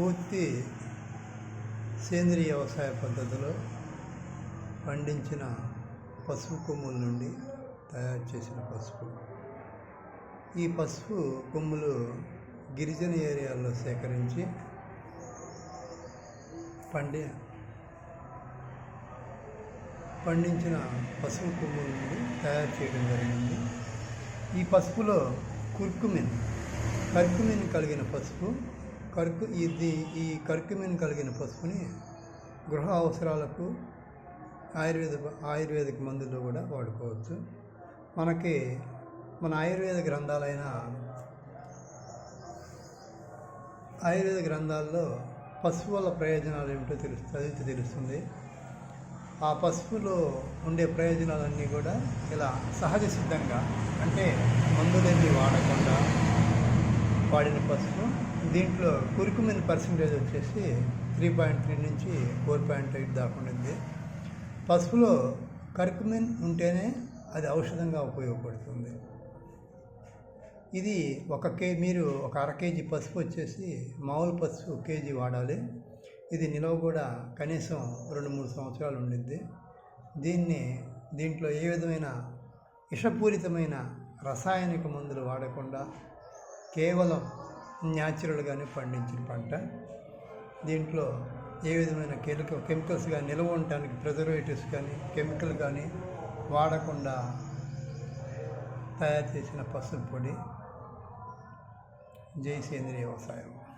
పూర్తి సేంద్రియ వ్యవసాయ పద్ధతిలో పండించిన పసుపు కొమ్ముల నుండి తయారు చేసిన పసుపు. ఈ పసుపు కొమ్ములు గిరిజన ఏరియాల్లో సేకరించి పండి పండించిన పసుపు కొమ్ముల నుండి తయారు చేయడం జరిగింది. ఈ పసుపులో కుర్కుమిన్ కర్కుమిన్ కలిగిన పసుపు కర్కు ఇది ఈ కర్కుమిన్ కలిగిన పసుపుని గృహ అవసరాలకు ఆయుర్వేద ఆయుర్వేదిక మందులు కూడా వాడుకోవచ్చు. మనకి మన ఆయుర్వేద గ్రంథాలైన ఆయుర్వేద గ్రంథాల్లో పసుపు వల్ల ప్రయోజనాలు ఏమిటో తెలుసు చదివితే తెలుస్తుంది. ఆ పసుపులో ఉండే ప్రయోజనాలన్నీ కూడా ఇలా సహజ సిద్ధంగా అంటే మందులేమి వాడక వాడిన పసుపు దీంట్లో కురుకుమిన్ పర్సంటేజ్ వచ్చేసి త్రీ పాయింట్ త్రీ నుంచి ఫోర్ పాయింట్ ఎయిట్ దాకా ఉండింది. పసుపులో కర్కుమిన్ ఉంటేనే అది ఔషధంగా ఉపయోగపడుతుంది. ఇది ఒక కే మీరు ఒక అర కేజీ పసుపు వచ్చేసి మామూలు పసుపు కేజీ వాడాలి. ఇది నిలవ కూడా కనీసం రెండు మూడు సంవత్సరాలు ఉండిద్ది. దీన్ని దీంట్లో ఏ విధమైన విషపూరితమైన రసాయనిక మందులు వాడకుండా కేవలం న్యాచురల్గానే పండించిన పంట. దీంట్లో ఏ విధమైన కెలిక కెమికల్స్ కానీ నిల్వ ఉండటానికి ప్రిజర్వేటివ్స్ కానీ కెమికల్ కానీ వాడకుండా తయారు చేసిన పసుపు పొడి జై సేంద్రియ వ్యవసాయం.